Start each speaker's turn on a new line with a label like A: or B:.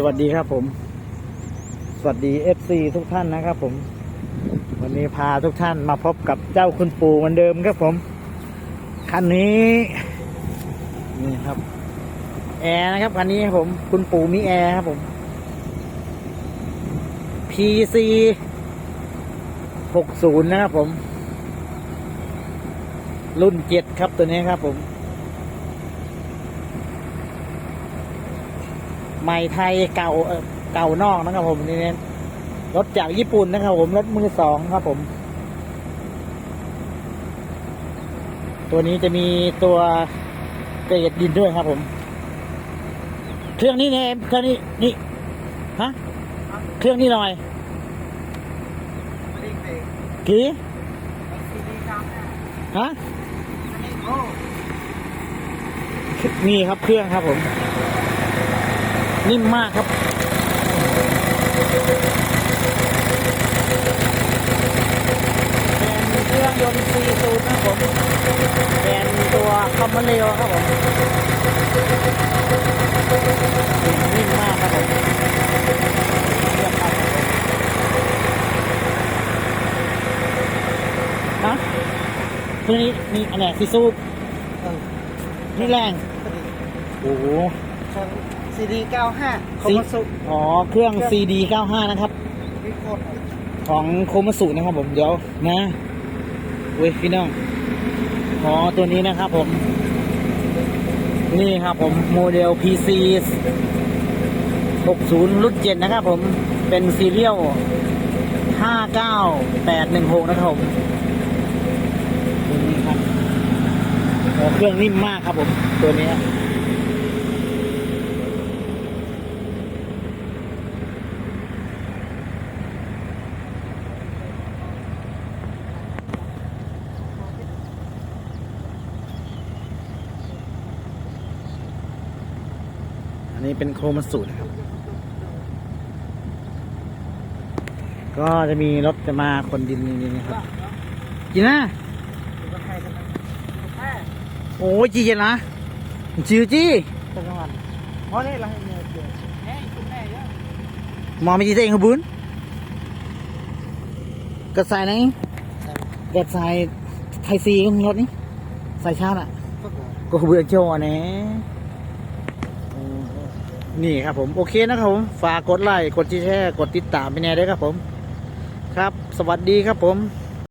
A: สวัสดีครับผม สวัสดีเอฟซีทุกท่านนะครับผม วันนี้พาทุกท่านมาพบกับเจ้าคุณปู่เหมือนเดิมครับผม คันนี้ นี่ครับ แอร์นะครับคันนี้ครับผม คุณปู่มีแอร์ครับผม PC 60 นะครับผม รุ่นเจ็ดครับตัวนี้ครับผม ใหม่ไทยเก่าเก่านอกนะครับผมนี่เน้นรถจากญี่ปุ่นนะครับผมรถมือสองครับผม ตัวนี้จะมีตัวเกรดดินด้วยครับผม เครื่องนี้เนี่ยเครื่องนี้นี่ฮะเครื่องนี้หน่อยกี่ฮะนี่ครับเครื่องครับผม นิ่มมากครับ เป็นเครื่องยนต์ซีซูนนะครับผม เป็นตัวคอมมอนเรลครับผมเสียงนิ่มมากครับผมเยี่ยมครับฮะตัวนี้นี่อันไหนซีซูนี่แรง โอ้โห
B: ซีดีเก้าห้าคอมสุ
A: อ๋อ เครื่อง CD 95 นะครับ
B: วิโคตร
A: ของโคมาสุนะครับผม เดี๋ยวนะเว้ยพี่น้อง อ๋อ ตัวนี้นะครับผม นี่ครับผม โมเดล PC 60 รุ่น7นะครับผม เป็นซีเรียล59816 นะครับผมตัวนี้ครับโอ้เครื่องนิ่มมากครับผม ตัวนี้ อันนี้เป็นโครมาสูตรนะครับ ก็จะมีรถจะมาคนดินนี่นะครับจีน่าโอ้ยจีเจนนะจิวจี
B: จังหวัดเพราะนี่เราให้เงินเดือ
A: มองไม่จีเองขบุญกระสายไหนกระสายไทยซีก็มีรถนี่สายชาติอะก็ขบวนโจเนี่ย นี่ครับผม โอเคนะครับผม ฝากกดไลค์กดแชร์กดติดตามไปแน่ด้วยครับผม ครับ สวัสดีครับผม